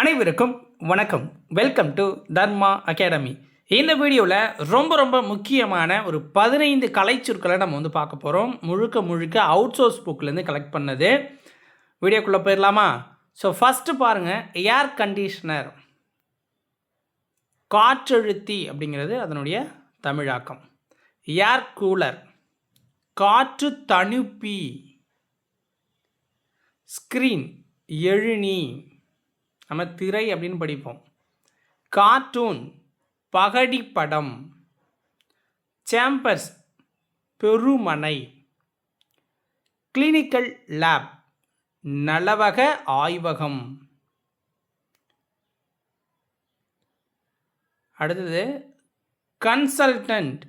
அனைவருக்கும் வணக்கம். Welcome to Dharma academy இந்த வீடியோவில் ரொம்ப ரொம்ப முக்கியமான ஒரு பதினைந்து கலைச்சொற்களை நம்ம வந்து பார்க்க போகிறோம் முழுக்க முழுக்க அவுட் சோர்ஸ் புக்லேருந்து கலெக்ட் பண்ணது. வீடியோக்குள்ளே போயிடலாமா? ஸோ ஃபஸ்ட்டு பாருங்கள் ஏர் கண்டிஷனர் காற்றழுத்தி அப்படிங்கிறது அதனுடைய தமிழாக்கம். ஏர் கூலர் காற்று தணுப்பி. ஸ்க்ரீன் எழுநி. நம்ம திரை அப்படின்னு படிப்போம். கார்ட்டூன் பகடி படம் சேம்பர்ஸ் பெருமனை கிளினிக்கல் லேப் நலவக ஆய்வகம். அடுத்தது கன்சல்டன்ட்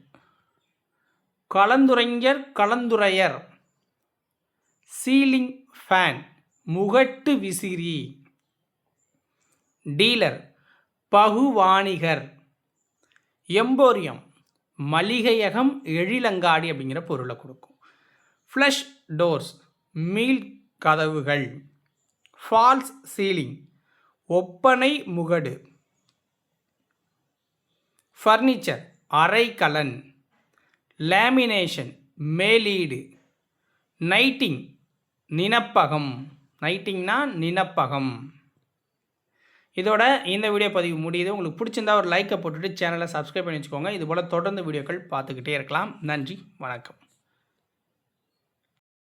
கலந்துரைஞர் கலந்துரையர் சீலிங் ஃபேன் முகட்டு விசிறி. டீலர் பகுவாணிகர் எம்போரியம் மளிகையகம் எழிலங்காடி அப்படிங்கிற பொருளை கொடுக்கும். ஃப்ளஷ் டோர்ஸ் மீள் கதவுகள் ஃபால்ஸ் சீலிங் ஒப்பனை முகடு ஃபர்னிச்சர் அரைக்கலன் லேமினேஷன் மேலீடு நைட்டிங் நினப்பகம். நைட்டிங்னா நினப்பகம். இதோட இந்த வீடியோ பதிவு முடியுது. உங்களுக்கு பிடிச்சிருந்தா ஒரு லைக்கை போட்டுட்டு சேனலை சப்ஸ்கிரைப் பண்ணி வச்சுக்கோங்க. இது போல் தொடர்ந்து வீடியோக்கள் பார்த்துக்கிட்டே இருக்கலாம். நன்றி. வணக்கம்.